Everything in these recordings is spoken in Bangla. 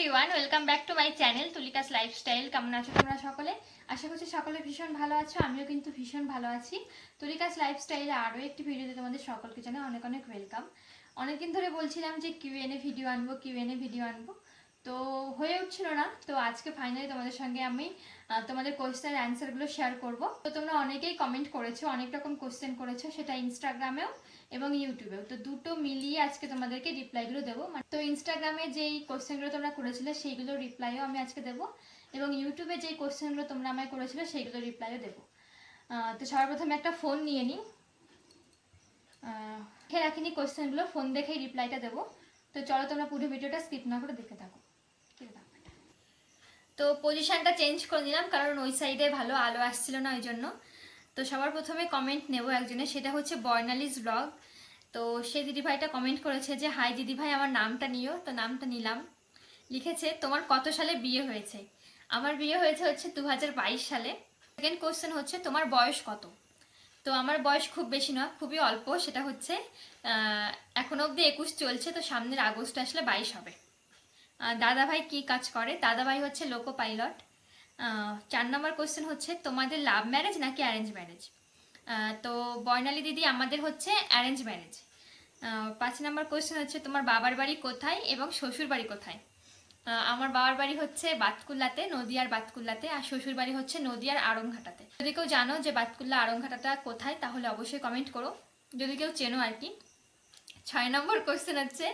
Everyone welcome back to my channel Tulika's lifestyle কেমন আছো তোমরা সকলে? আশা করছি সকলে ভীষণ ভালো আছো, আমিও কিন্তু ভীষণ ভালো আছি। তুলিকাস লাইফস্টাইলে আরও একটি ভিডিওতে তোমাদের সকলকে জানাই অনেক অনেক ওয়েলকাম অনেকদিন ধরে বলছিলাম যে কিউএনএ ভিডিও আনব কিউএনএ ভিডিও আনব। তো হয়ে উঠছিল না, তো আজকে ফাইনালি তোমাদের সঙ্গে আমি তোমাদের কোয়েশ্চেন অ্যান্সারগুলো শেয়ার করব। তো তোমরা অনেকেই কমেন্ট করেছ, অনেক রকম কোয়েশ্চেন করেছ, সেটা ইনস্টাগ্রামেও এবং ইউটিউবেও তো দুটো মিলিয়ে আজকে তোমাদেরকে রিপ্লাইগুলো দেবো। মানে- তো ইনস্টাগ্রামে যেই কোশ্চেনগুলো তোমরা করেছিলে, সেইগুলো রিপ্লাইও আমি আজকে দেবো। এবং ইউটিউবে যেই কোশ্চেনগুলো তোমরা আমায় করেছিলে, সেইগুলো রিপ্লাইও দেবো। তো সর্বপ্রথমে একটা ফোন নিয়ে নিই। দেখে রাখিনি কোশ্চেনগুলো ফোন দেখেই রিপ্লাইটা দেবো। তো চলো তোমরা পুরো ভিডিওটা স্কিপ না করে দেখে থাকো। তো পজিশনটা চেঞ্জ করে নিলাম, কারণ ওই সাইডে ভালো আলো আসছিল না ওই জন্য। তো সবার প্রথমে কমেন্ট নেব একজনের, সেটা হচ্ছে বর্ণালিস ব্লগ তো সেই দিদিভাইটা কমেন্ট করেছে যে, হাই দিদিভাই, আমার নামটা নিও। তো নামটা নিলাম। লিখেছে, তোমার কত সালে বিয়ে হয়েছে? আমার বিয়ে হয়েছে হচ্ছে দু হাজার বাইশ সালে। সেকেন্ড কোশ্চেন হচ্ছে, তোমার বয়স কত? তো আমার বয়স খুব বেশি নয়, খুবই অল্প। সেটা হচ্ছে এখন অবধি একুশ চলছে, তো সামনের আগস্ট আসলে বাইশ হবে। দাদাভাই কি কাজ করে? দাদাভাই হচ্ছে লোকো পাইলট চার নম্বর কোশ্চেন হচ্ছে, তোমাদের লাভ ম্যারেজ নাকি অ্যারেঞ্জ ম্যারেজ তো বর্ণালী দিদি, আমাদের হচ্ছে অ্যারেঞ্জ ম্যারেজ পাঁচ নম্বর কোয়েশ্চেন হচ্ছে, তোমার বাবার বাড়ি কোথায় এবং শ্বশুর বাড়ি কোথায়? আমার বাবার বাড়ি হচ্ছে বাতকুল্লাতে, নদিয়ার বাতকুল্লাতে, আর শ্বশুর বাড়ি হচ্ছে নদিয়ার আড়ংঘাটাতে। যদি কেউ জানো যে বাতকুল্লা আড়ংঘাটাটা কোথায়, তাহলে অবশ্যই কমেন্ট করো। যদি কেউ চেনো আর কি। ছয় নম্বর কোশ্চেন হচ্ছে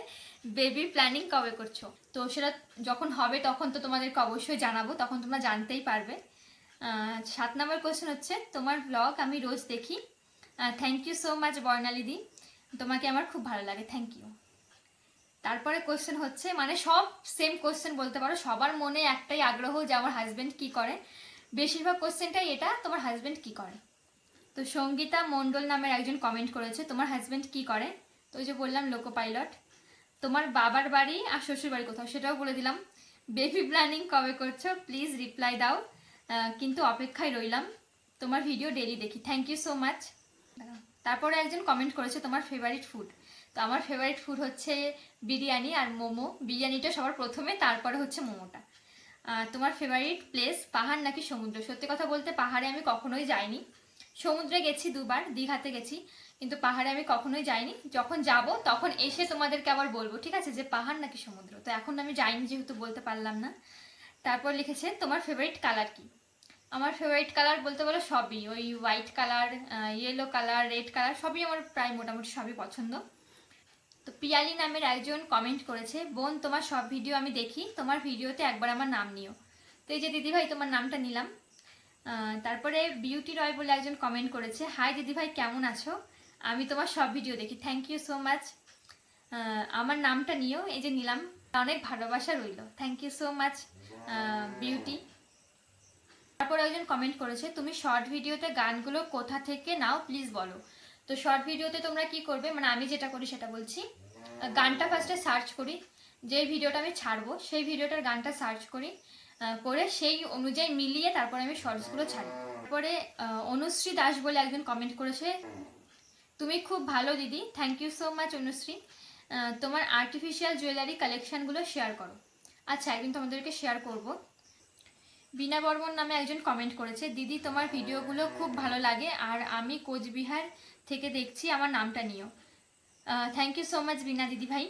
বেবি প্ল্যানিং কবে করছ? তো সেটা যখন হবে তখন তো তোমাদেরকে অবশ্যই জানাব, তখন তোমরা জানতেই পারবে। সাত নম্বর কোয়েশ্চেন হচ্ছে, তোমার ব্লগ আমি রোজ দেখি। থ্যাংক ইউ সো মাচ বর্ণালিদি। তোমাকে আমার খুব ভালো লাগে থ্যাংক ইউ তারপরে কোশ্চেন হচ্ছে মানে সব সেম কোশ্চেন বলতে পারো, সবার মনে একটাই আগ্রহ যে আমার হাজব্যান্ড কি করে। বেশিরভাগ কোশ্চেনটাই এটা, তোমার হাজব্যান্ড কি করে। তো সঙ্গীতা মণ্ডল নামের একজন কমেন্ট করেছে, তোমার হাজব্যান্ড কি করে? তো ওই যে বললাম লোকো পাইলট তোমার বাবার বাড়ি আর শ্বশুর বাড়ি কোথাও, সেটাও বলে দিলাম। বেবি প্ল্যানিং কবে করছ? প্লিজ রিপ্লাই দাও। কিন্তু অপেক্ষায় রইলাম। তোমার ভিডিও ডেলি দেখি। থ্যাংক ইউ সো মাচ তারপরে একজন কমেন্ট করেছে তোমার ফেভারিট ফুড তো আমার ফেভারিট ফুড হচ্ছে বিরিয়ানি আর মোমো। বিরিয়ানিটা সবার প্রথমে, তারপরে হচ্ছে মোমোটা। তোমার ফেভারিট প্লেস পাহাড় নাকি সমুদ্র? সত্যি কথা বলতে পাহাড়ে আমি কখনোই যাইনি। সমুদ্রে গেছি দুবার, দীঘাতে গেছি, কিন্তু পাহাড়ে আমি কখনোই যাইনি। যখন যাব, তখন এসে তোমাদেরকে আবার বলব, ঠিক আছে, যে পাহাড় নাকি সমুদ্র? তো এখন আমি যাইনি যেহেতু বলতে পারলাম না। তারপর লিখেছে, তোমার ফেভারিট কালার কি? আমার ফেভারিট কালার বলতে বলো সবই, ওই white colour yellow colour red colour সবই আমার প্রায় মোটামুটি সবই পছন্দ। তো পিয়ালি নামের একজন কমেন্ট করেছে, বোন, তোমার সব ভিডিও আমি দেখি, তোমার ভিডিওতে একবার আমার নাম নিও। তো এই যে দিদিভাই, তোমার নামটা নিলাম। তারপরে বিউটি রয় বলে একজন কমেন্ট করেছে হাই দিদিভাই কেমন আছো? আমি তোমার সব ভিডিও দেখি থ্যাংক ইউ সো মাচ আমার নামটা নিও, এই যে নিলাম, অনেক ভালোবাসা রইল thank you so much beauty তারপর একজন কমেন্ট করেছে, তুমি শর্ট ভিডিওতে গানগুলো কোথা থেকে নাও প্লিজ বলো। তো শর্ট ভিডিওতে তোমরা কি করবে মানে আমি যেটা করি সেটা বলছি গানটা ফার্স্টে সার্চ করি, যে ভিডিওটা আমি ছাড়বো, সেই ভিডিওটার গানটা সার্চ করি করে সেই অনুযায়ী মিলিয়ে তারপরে আমি শর্টসগুলো ছাড়ি। তারপরে অনুশ্রী দাস বলে একজন কমেন্ট করেছে, তুমি খুব ভালো দিদি thank you so much Anushree. তোমার আর্টিফিশিয়াল জুয়েলারি কালেকশানগুলো শেয়ার করো। আচ্ছা একদিন তোমাদেরকে শেয়ার করব। বিনা বর্মন নামে একজন কমেন্ট করেছে, দিদি, তোমার ভিডিওগুলো খুব ভালো লাগে আর আমি কোচবিহার থেকে দেখছি, আমার নামটা নিও। Thank you so much Bina দিদি ভাই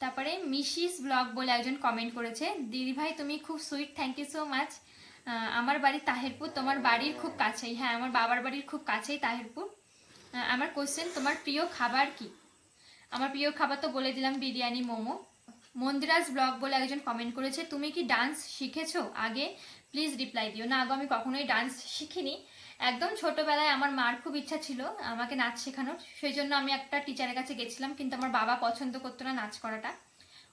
তারপরে মিশিস ব্লগ বলে একজন কমেন্ট করেছে, দিদি ভাই, তুমি খুব sweet thank you so much আমার বাড়ি তাহেরপুর, তোমার বাড়ির খুব কাছেই। হ্যাঁ আমার বাবার বাড়ির খুব কাছেই তাহেরপুর। আমার কোশ্চেন তোমার প্রিয় খাবার কি? আমার প্রিয় খাবার তো বলে দিলাম বিরিয়ানি, মোমো। মন্দিরাজ ব্লগ বলে একজন কমেন্ট করেছে, তুমি কি ডান্স শিখেছো? আগে প্লিজ রিপ্লাই দিও। না আগে আমি কখনোই ডান্স শিখিনি। একদম ছোটবেলায় আমার মার খুব ইচ্ছা ছিল আমাকে নাচ শেখানোর। সেই জন্য আমি একটা টিচারের কাছে গেছিলাম, কিন্তু আমার বাবা পছন্দ করতো না নাচ করাটা।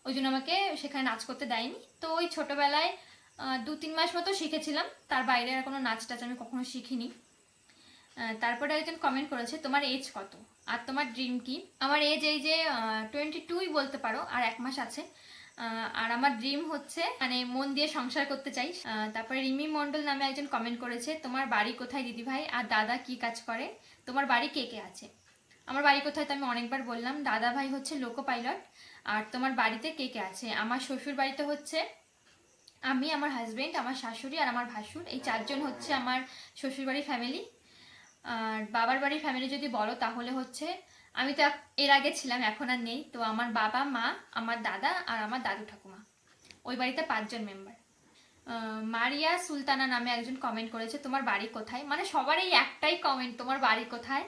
ওই জন্য আমাকে সেখানে নাচ করতে দেয়নি। তো ওই ছোটবেলায় দু তিন মাস মতো শিখেছিলাম। তার বাইরে আর কোনো নাচ টাচ আমি কখনো শিখিনি। তারপরে একজন কমেন্ট করেছে, তোমার এজ কত? আর তোমার ড্রিম কি? আমার এজ এই যে টোয়েন্টি টুই বলতে পারো, আর এক মাস আছে। আর আমার ড্রিম হচ্ছে মানে মন দিয়ে সংসার করতে চাই। তারপরে রিমি মন্ডল নামে একজন কমেন্ট করেছে, তোমার বাড়ি কোথায় দিদিভাই? আর দাদা কি কাজ করে? তোমার বাড়ি কে কে আছে? আমার বাড়ি কোথায়? তো আমি অনেকবার বললাম দাদা ভাই হচ্ছে লোকো পাইলট আর তোমার বাড়িতে কে কে আছে? আমার শ্বশুর বাড়িতে হচ্ছে আমি, আমার হাজবেন্ড আমার শাশুড়ি আর আমার ভাসুর। এই চারজন হচ্ছে আমার শ্বশুরবাড়ির ফ্যামিলি আর বাবার বাড়ির ফ্যামিলি যদি বলো, তাহলে হচ্ছে আমি তো এর আগে ছিলাম, এখন আর নেই। তো আমার বাবা, মা, আমার দাদা আর আমার দাদু ঠাকুমা। ওই বাড়িতে পাঁচজন মেম্বার মারিয়া সুলতানা নামে একজন কমেন্ট করেছে, তোমার বাড়ি কোথায়? মানে সবার এই একটাই কমেন্ট তোমার বাড়ি কোথায়?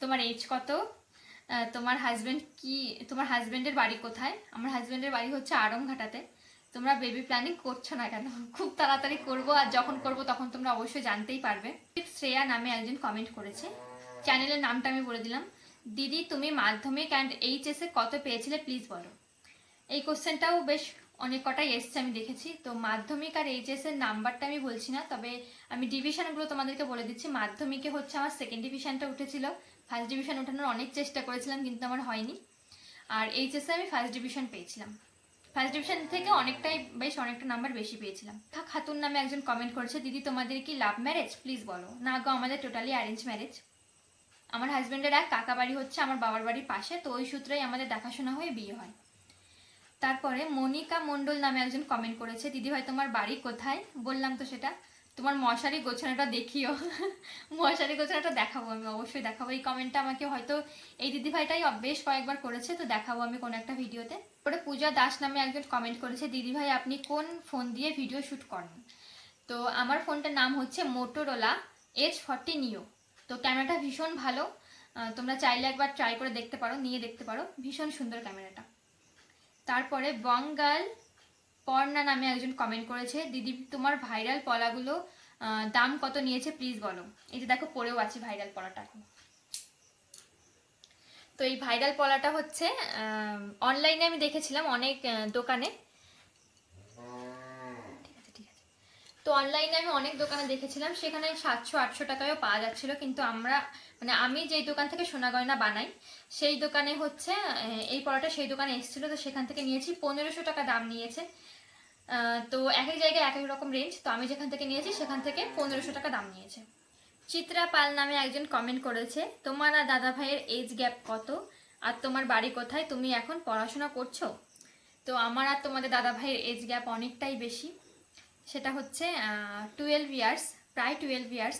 তোমার এজ কত? তোমার হাজবেন্ড কি? তোমার হাজবেন্ডের বাড়ি কোথায়? আমার হাজবেন্ডের বাড়ি হচ্ছে আড়ংঘাটাতে তোমরা বেবি প্ল্যানিং করছ না কেন? খুব তাড়াতাড়ি করব, আর যখন করব তখন তোমরা অবশ্যই জানতেই পারবে। শ্রেয়া নামে একজন কমেন্ট করেছে। চ্যানেলের নামটা আমি বলে দিলাম। দিদি, তুমি মাধ্যমিক অ্যান্ড এইচএসে কত পেয়েছিলে? প্লিজ বলো। এই কোশ্চেনটাও বেশ অনেক কটাই এসছে, আমি দেখেছি। তো মাধ্যমিক আর এইচএস এর নাম্বারটা আমি বলছি না, তবে আমি ডিভিশনগুলো তোমাদেরকে বলে দিচ্ছি। মাধ্যমিকে হচ্ছে আমার সেকেন্ড ডিভিশনটা উঠেছিল। ফার্স্ট ডিভিশন ওঠানোর অনেক চেষ্টা করেছিলাম, কিন্তু আমার হয়নি। আর এইচএসে আমি ফার্স্ট ডিভিশন পেয়েছিলাম। ফার্স্ট ডিভিশন থেকে অনেকটাই বেশ অনেকটা নাম্বার বেশি পেয়েছিলাম। থা খাতুন নামে একজন কমেন্ট করেছে, দিদি, তোমাদের কি লাভ ম্যারেজ প্লিজ বলো। না গো, আমাদের টোটালি অ্যারেঞ্জ ম্যারেজ আমার হাজব্যান্ডের এক কাকা বাড়ি হচ্ছে আমার বাবার বাড়ির পাশে, তো ওই সূত্রেই আমাদের দেখাশোনা হয়ে বিয়ে হয়। তারপরে মনিকা মণ্ডল নামে একজন কমেন্ট করেছে, দিদি ভাই, তোমার বাড়ি কোথায়? বললাম তো সেটা, তোমার মশারি গোছানোটা দেখিও। মশারি গোছানোটা দেখাবো আমি, অবশ্যই দেখাবো। এই কমেন্টটা আমাকে হয়তো, এই দিদি ভাইটাই বেশ কয়েকবার করেছে, তো দেখাবো আমি কোনো একটা ভিডিওতে। পরে পূজা দাস নামে একজন কমেন্ট করেছে, দিদি ভাই, আপনি কোন ফোন দিয়ে ভিডিও শ্যুট করেন? তো আমার ফোনটার নাম হচ্ছে মোটোরোলা এইচ ফর্টি নিও তো ক্যামেরাটা ভীষণ ভালো। তোমরা চাইলে একবার ট্রাই করে দেখতে পারো, নিয়ে দেখতে পারো। ভীষণ সুন্দর ক্যামেরাটা। তারপরে বঙ্গাল পর্ণা নামে একজন কমেন্ট করেছে, দিদি, তোমার ভাইরাল পলাগুলো দাম কত নিয়েছে প্লিজ বলো। এই যে দেখো, পরেও আছে ভাইরাল পলাটা এখন। তো এই ভাইরাল পলাটা হচ্ছে অনলাইনে আমি দেখেছিলাম অনেক দোকানে ঠিক আছে ঠিক আছে তো অনলাইনে আমি অনেক দোকানে দেখেছিলাম, সেখানে সাতশো, আটশো টাকায়ও পাওয়া যাচ্ছিল, কিন্তু আমরা মানে আমি যেই দোকান থেকে সোনা গয়না বানাই, সেই দোকানে হচ্ছে এই পড়াটা সেই দোকানে এসেছিল, তো সেখান থেকে নিয়েছি, পনেরোশো টাকা দাম নিয়েছে। তো এক এক জায়গায় এক এক রকম রেঞ্জ তো আমি যেখান থেকে নিয়েছি, সেখান থেকে পনেরোশো টাকা দাম নিয়েছে। চিত্রা পাল নামে একজন কমেন্ট করেছে, তোমার আর দাদা ভাইয়ের এজ গ্যাপ কত? আর তোমার বাড়ি কোথায়? তুমি এখন পড়াশোনা করছ? তো আমার আর তোমাদের দাদা ভাইয়ের এজ গ্যাপ অনেকটাই বেশি। সেটা হচ্ছে টুয়েলভ ইয়ার্স প্রায় টুয়েলভ ইয়ার্স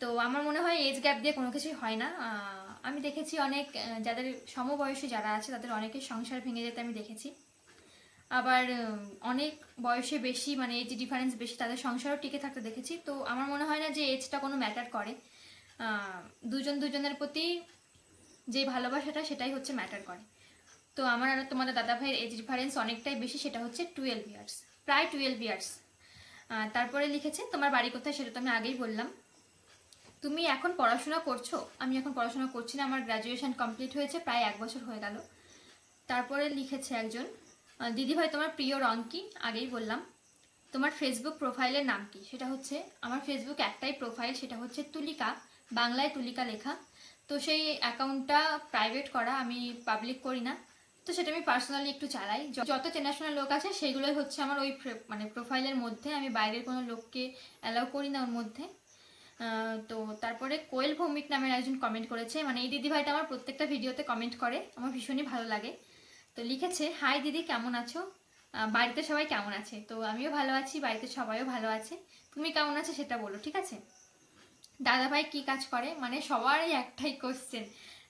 তো আমার মনে হয় এজ গ্যাপ দিয়ে কোনো কিছুই হয় না। আমি দেখেছি অনেক যাদের সমবয়সী যারা আছে, তাদের অনেকের সংসার ভেঙে যেতে আমি দেখেছি। আবার অনেক বয়সে বেশি মানে এজ ডিফারেন্স বেশি, তাদের সংসারও টিকে থাকতে দেখেছি। তো আমার মনে হয় না যে এজটা কোনো ম্যাটার করে। দুজন দুজনের প্রতি যে ভালোবাসাটা, সেটাই হচ্ছে ম্যাটার করে। তো আমার আর তোমাদের দাদা ভাইয়ের এজ ডিফারেন্স অনেকটাই বেশি, সেটা হচ্ছে টুয়েলভ ইয়ার্স প্রায় টুয়েলভ ইয়ার্স তারপরে লিখেছে তোমার বাড়ি কোথায় সেটা তো আমি আগেই বললাম। তুমি এখন পড়াশোনা করছ? আমি এখন পড়াশোনা করছি না আমার গ্র্যাজুয়েশন কমপ্লিট হয়েছে প্রায় এক বছর হয়ে গেল। তারপরে লিখেছে একজন আহ, দিদিভাই তোমার প্রিয় রং কি? আগেই বললাম। তোমার ফেসবুক প্রোফাইলের নাম কি? সেটা হচ্ছে আমার ফেসবুক একটাই প্রোফাইল সেটা হচ্ছে তুলিকা বাংলায় তুলিকা লেখা। তো সেই অ্যাকাউন্টটা প্রাইভেট করা আমি পাবলিক করি না। তো সেটা আমি পার্সোনালি একটু চালাই। যত চেনাশোনা লোক আছে, সেগুলোই হচ্ছে আমার ওই মানে প্রোফাইলের মধ্যে। আমি বাইরের কোনো লোককে অ্যালাউ করি না ওর মধ্যে। তো তারপরে কোয়েল ভৌমিক নামের একজন কমেন্ট করেছে। মানে এই দিদি ভাইটা আমার প্রত্যেকটা ভিডিওতে কমেন্ট করে। আমার ভীষণই ভালো লাগে। তো লিখেছে হাই দিদি, কেমন আছো? বাড়িতে সবাই কেমন আছে? তো আমিও ভালো আছি, বাড়িতে সবাইও ভালো আছে। তুমি কেমন আছো সেটা বলো, ঠিক আছে? দাদা ভাই কি কাজ করে? মানে সবারই একটাই কোশ্চেন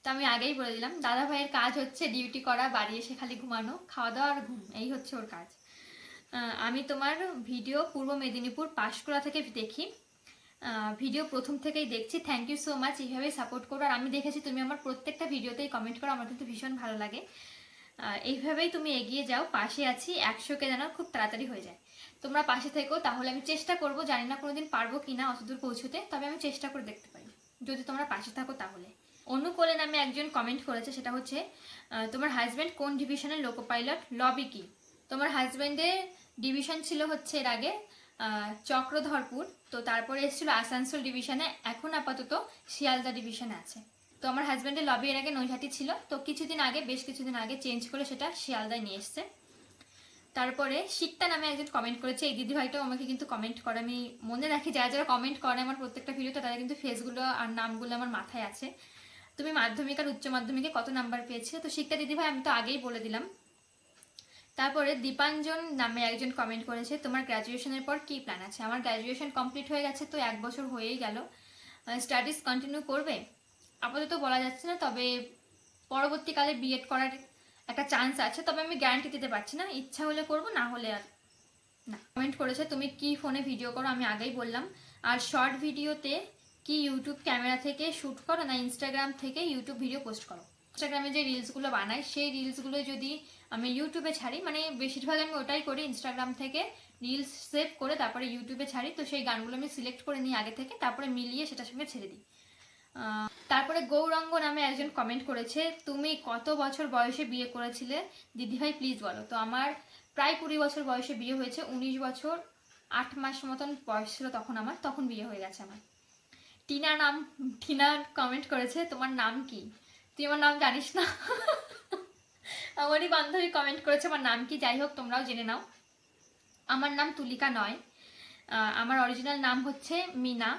তো আমি আগেই বলে দিলাম দাদা ভাইয়ের কাজ হচ্ছে ডিউটি করা, বাড়ি এসে খালি ঘুমানো খাওয়া দাওয়া আর ঘুম, এই হচ্ছে ওর কাজ। আমি তোমার ভিডিও পূর্ব মেদিনীপুর পাঁশকুড়া থেকে দেখি। ভিডিও প্রথম থেকেই দেখছি থ্যাংক ইউ সো মাচ এইভাবেই সাপোর্ট করো। আর আমি দেখেছি তুমি আমার প্রত্যেকটা ভিডিওতেই কমেন্ট করো, আমার কিন্তু ভীষণ ভালো লাগে। এইভাবেই তুমি এগিয়ে যাও, পাশে আছি, একশোকে যেন খুব তাড়াতাড়ি হয়ে যায়। তোমরা পাশে থেকো, তাহলে আমি চেষ্টা করব, জানি না কোনোদিন পারব কি না অতদূর পৌঁছতে, তবে আমি চেষ্টা করে দেখতে পারি। যদি তোমরা পাশে থাকো তাহলে। অনুকূলে নামে একজন কমেন্ট করেছে, সেটা হচ্ছে তোমার হাজব্যান্ড কোন ডিভিশনের লোকো পাইলট লবি কি? তোমার হাজব্যান্ডের ডিভিশন ছিল হচ্ছে এর আগে চক্রধরপুর, তো তারপরে এসেছিল আসানসোল ডিভিশনে এখন আপাতত শিয়ালদা ডিভিশনে আছে। তো আমার হাজব্যান্ডের লবি এর আগে নৈহাটি ছিল, তো কিছুদিন আগে, বেশ কিছুদিন আগে চেঞ্জ করে সেটা শিয়ালদায় নিয়ে এসছে। তারপরে শিকতা নামে একজন কমেন্ট করেছে, এই দিদিভাইটাও আমাকে কিন্তু কমেন্ট করে, আমি মনে রাখি, যারা যারা কমেন্ট করে আমার প্রত্যেকটা ভিডিওতে তাদের কিন্তু ফেসগুলো আর নামগুলো আমার মাথায় আছে। তুমি মাধ্যমিক আর উচ্চ মাধ্যমিকে কত নাম্বার পেয়েছিলে? তো শিক্ষা দিদিভাই, আমি তো আগেই বলে দিলাম। তারপরে দীপাঞ্জন নামে একজন কমেন্ট করেছে, তোমার গ্র্যাজুয়েশনের পর কি প্ল্যান আছে? আমার গ্র্যাজুয়েশন কমপ্লিট হয়ে গেছে তো এক বছর হয়েই গেল। স্টাডিজ কন্টিনিউ করবে? আপাতত বলা যাচ্ছে না, তবে পরবর্তীকালে বিএড করার একটা চান্স আছে। তবে আমি গ্যারান্টি দিতে পারছি না, ইচ্ছা হলে করব, না হলে আর না। কমেন্ট করেছে, তুমি কি ফোনে ভিডিও করো? আমি আগেই বললাম। আর শর্ট ভিডিওতে কি ইউটিউব ক্যামেরা থেকে শ্যুট করো না ইনস্টাগ্রাম থেকে ইউটিউব ভিডিও পোস্ট করো? ইনস্টাগ্রামে যে রিলসগুলো বানাই, সেই রিলসগুলো যদি আমি ইউটিউবে ছাড়ি মানে বেশিরভাগ আমি ওটাই করি ইনস্টাগ্রাম থেকে রিলস সেভ করে তারপরে ইউটিউবে ছাড়ি, তো সেই গানগুলো আমি সিলেক্ট করে নিই আগে থেকে, তারপরে মিলিয়ে সেটার সঙ্গে ছেড়ে দিই। তারপরে গৌরাঙ্গ নামে একজন কমেন্ট করেছে, তুমি কত বছর বয়সে বিয়ে করেছিলে? দিদিভাই প্লিজ বলো। তো আমার প্রায় কুড়ি বছর বয়সে বিয়ে হয়েছে, উনিশ বছর আট মাস মতন বয়স ছিল তখন আমার, তখন বিয়ে হয়ে গেছে আমার। টিনা নাম, টিনা কমেন্ট করেছে, তোমার নাম কি? তুই আমার নাম জানিস না? আমারই বান্ধবী কমেন্ট করেছে, আমার নাম কি? যাই হোক, তোমরাও জেনে নাও। আমার নাম তুলিকা নয়। আমার অরিজিনাল নাম হচ্ছে মিনা।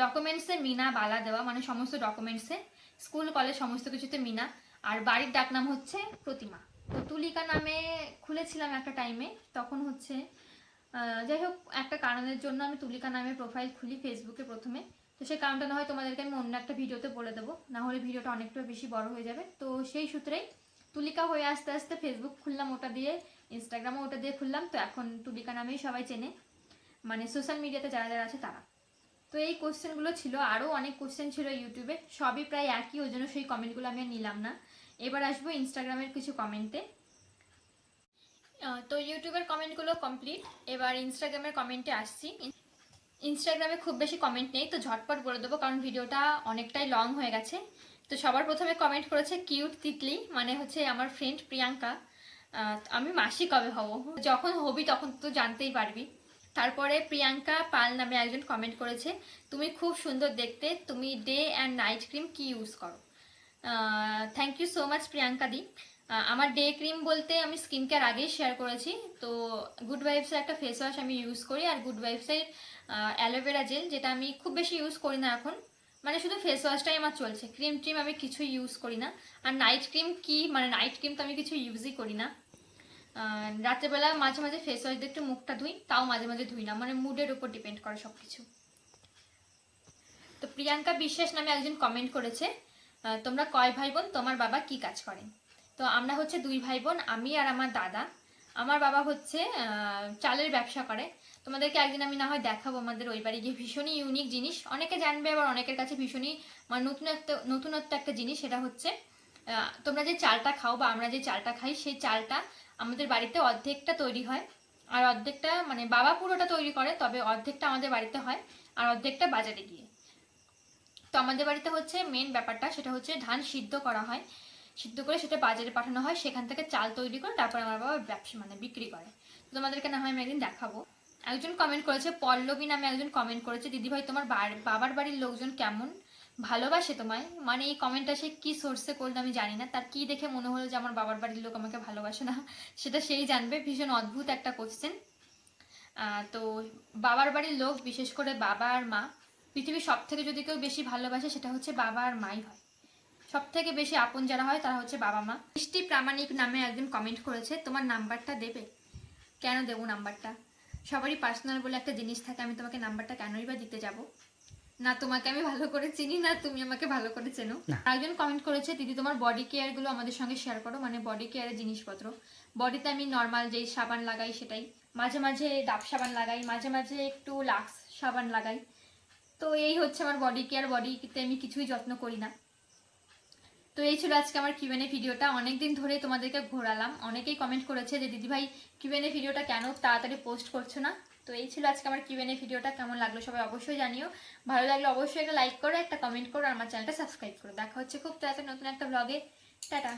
ডকুমেন্টসে মিনা বালা দেওয়া মানে সমস্ত ডকুমেন্টসে স্কুল, কলেজ, সমস্ত কিছুতে মিনা। আর বাড়ির ডাক নাম হচ্ছে প্রতিমা। তো তুলিকা নামে খুলেছিলাম একটা টাইমে তখন হচ্ছে যাই হোক, একটা কারণের জন্য আমি তুলিকা নামে প্রোফাইল খুলি ফেসবুকে প্রথমে। তো সেই কারণটা না হয় তোমাদেরকে আমি অন্য একটা ভিডিওতে বলে দেবো। না হলে ভিডিওটা অনেকটা বেশি বড় হয়ে যাবে। তো সেই সূত্রেই তুলিকা হয়ে আস্তে আস্তে ফেসবুক খুললাম, ওটা দিয়ে ইনস্টাগ্রামও ওটা দিয়ে খুললাম। তো এখন তুলিকা নামেই সবাই চেনে। মানে সোশ্যাল মিডিয়াতে যারা যারা আছে তারা। তো এই কোশ্চেনগুলো ছিল আরও অনেক কোশ্চেন ছিল ইউটিউবে সবই প্রায় একই, ওই জন্য সেই কমেন্টগুলো আমি নিলাম না। এবার আসব ইনস্টাগ্রামের কিছু কমেন্টে তো ইউটিউবের কমেন্টগুলো কমপ্লিট এবার ইনস্টাগ্রামের কমেন্টে আসছি। ইনস্টাগ্রামে খুব বেশি কমেন্ট নেই, তো ঝটপট বলে দেবো, কারণ ভিডিওটা অনেকটাই লং হয়ে গেছে। তো সবার প্রথমে কমেন্ট করেছে কিউট তিতলি মানে হচ্ছে আমার ফ্রেন্ড প্রিয়াঙ্কা। আমি মাসি কবে হব? যখন হবি তখন তো জানতেই পারবি। তারপরে প্রিয়াঙ্কা পাল নামে একজন কমেন্ট করেছে, তুমি খুব সুন্দর দেখতে, তুমি ডে অ্যান্ড নাইট ক্রিম কি ইউজ করো? Thank you so much Priyanka দি আমার ডে ক্রিম বলতে আমি স্কিন কেয়ার আগেই শেয়ার করেছি। তো গুড ভাইবসের একটা ফেস ওয়াশ আমি ইউজ করি আর গুড ভাইবসের অ্যালোভেরা জেল যেটা আমি খুব বেশি ইউজ করি না এখন। মানে শুধু ফেস ওয়াশটাই আমার চলছে। ক্রিম ট্রিম আমি কিছুই ইউজ করি না। আর নাইট ক্রিম কি? মানে নাইট ক্রিম তো আমি কিছু ইউজই করি না। রাত্রেবেলা মাঝে মাঝে ফেস ওয়াশ দিয়ে একটু মুখটা ধুই, তাও মাঝে মাঝে ধুই না। মানে মুডের উপর ডিপেন্ড করে সব কিছু তো প্রিয়াঙ্কা বিশ্বাস নামে একজন কমেন্ট করেছে তোমরা কয় ভাই বোন? তোমার বাবা কি কাজ করেন? তো আমরা হচ্ছে দুই ভাই বোন আমি আর আমার দাদা। আমার বাবা হচ্ছে চালের ব্যবসা করে। তোমাদেরকে একদিন আমি না হয় দেখাবো আমাদের ওই বাড়ি গিয়ে ভীষণই ইউনিক জিনিস। অনেকে জানবে, আবার অনেকের কাছে ভীষণই মানে নতুন একটা, নতুনত্ব একটা জিনিস, সেটা হচ্ছে তোমরা যে চালটা খাও বা আমরা যে চালটা খাই, সেই চালটা আমাদের বাড়িতে অর্ধেকটা তৈরি হয়। আর অর্ধেকটা মানে বাবা পুরোটা তৈরি করে, তবে অর্ধেকটা আমাদের বাড়িতে হয় আর অর্ধেকটা বাজারে গিয়ে। তো আমাদের বাড়িতে হচ্ছে মেন ব্যাপারটা, সেটা হচ্ছে ধান সিদ্ধ করা হয়। সিদ্ধ করে সেটা বাজারে পাঠানো হয়, সেখান থেকে চাল তৈরি করে তারপর আমার বাবা ব্যবসা মানে বিক্রি করে। তোমাদেরকে না হয় আমি একদিন দেখাবো। একজন কমেন্ট করেছে, পল্লবী নামে একজন কমেন্ট করেছে দিদিভাই তোমার বাবার বাড়ির লোকজন কেমন? ভালোবাসে তোমায়? মানে এই কমেন্টটা সে কী সোর্সে করল আমি জানি না। তার কি দেখে মনে হলো যে আমার বাবার বাড়ির লোক আমাকে ভালোবাসে না? সেটা সেই জানবে। ভীষণ অদ্ভুত একটা কোশ্চেন তো বাবার বাড়ির লোক, বিশেষ করে বাবা আর মা, পৃথিবীর সব থেকে যদি কেউ বেশি ভালোবাসে সেটা হচ্ছে বাবা আর মাই হয়। সব থেকে বেশি আপন যারা হয় তারা হচ্ছে বাবা মা। বৃষ্টি প্রামাণিক নামে একজন কমেন্ট করেছে তোমার নাম্বারটা দেবে? কেন দেবো নাম্বারটা? সবারই পার্সোনাল বলে একটা জিনিস থাকে আমি তোমাকে নাম্বারটা কেনই বা দিতে যাব? না তোমাকে আমি ভালো করে চিনি না তুমি আমাকে ভালো করে চেনো। একজন কমেন্ট করেছে দিদি তোমার বডি কেয়ারগুলো আমাদের সঙ্গে শেয়ার করো মানে বডি কেয়ারের জিনিসপত্র। বডিতে আমি নর্মাল যেই সাবান লাগাই সেটাই। মাঝে মাঝে ডাব সাবান লাগাই মাঝে মাঝে একটু লাক্স সাবান লাগাই। তো এই হচ্ছে আমার বডি কেয়ার বডিতে আমি কিছুই যত্ন করি না। তো এই ছিল আজকে আমার কিউএনএ ভিডিওটা। অনেকদিন ধরে তোমাদেরকে ঘোরালাম। অনেকেই কমেন্ট করেছে যে দিদিভাই কিউএনএ ভিডিওটা কেন তাড়াতাড়ি পোস্ট করছ না? তো এই ছিল আজকে আমার কিউএনএ ভিডিওটা। কেমন লাগল সবাই অবশ্যই জানিও। ভালো লাগলে অবশ্যই একটা লাইক করো, একটা কমেন্ট করো, আর আমার চ্যানেলটা সাবস্ক্রাইব করো। দেখা হচ্ছে খুব তাড়াতাড়ি নতুন একটা ব্লগে টাটা।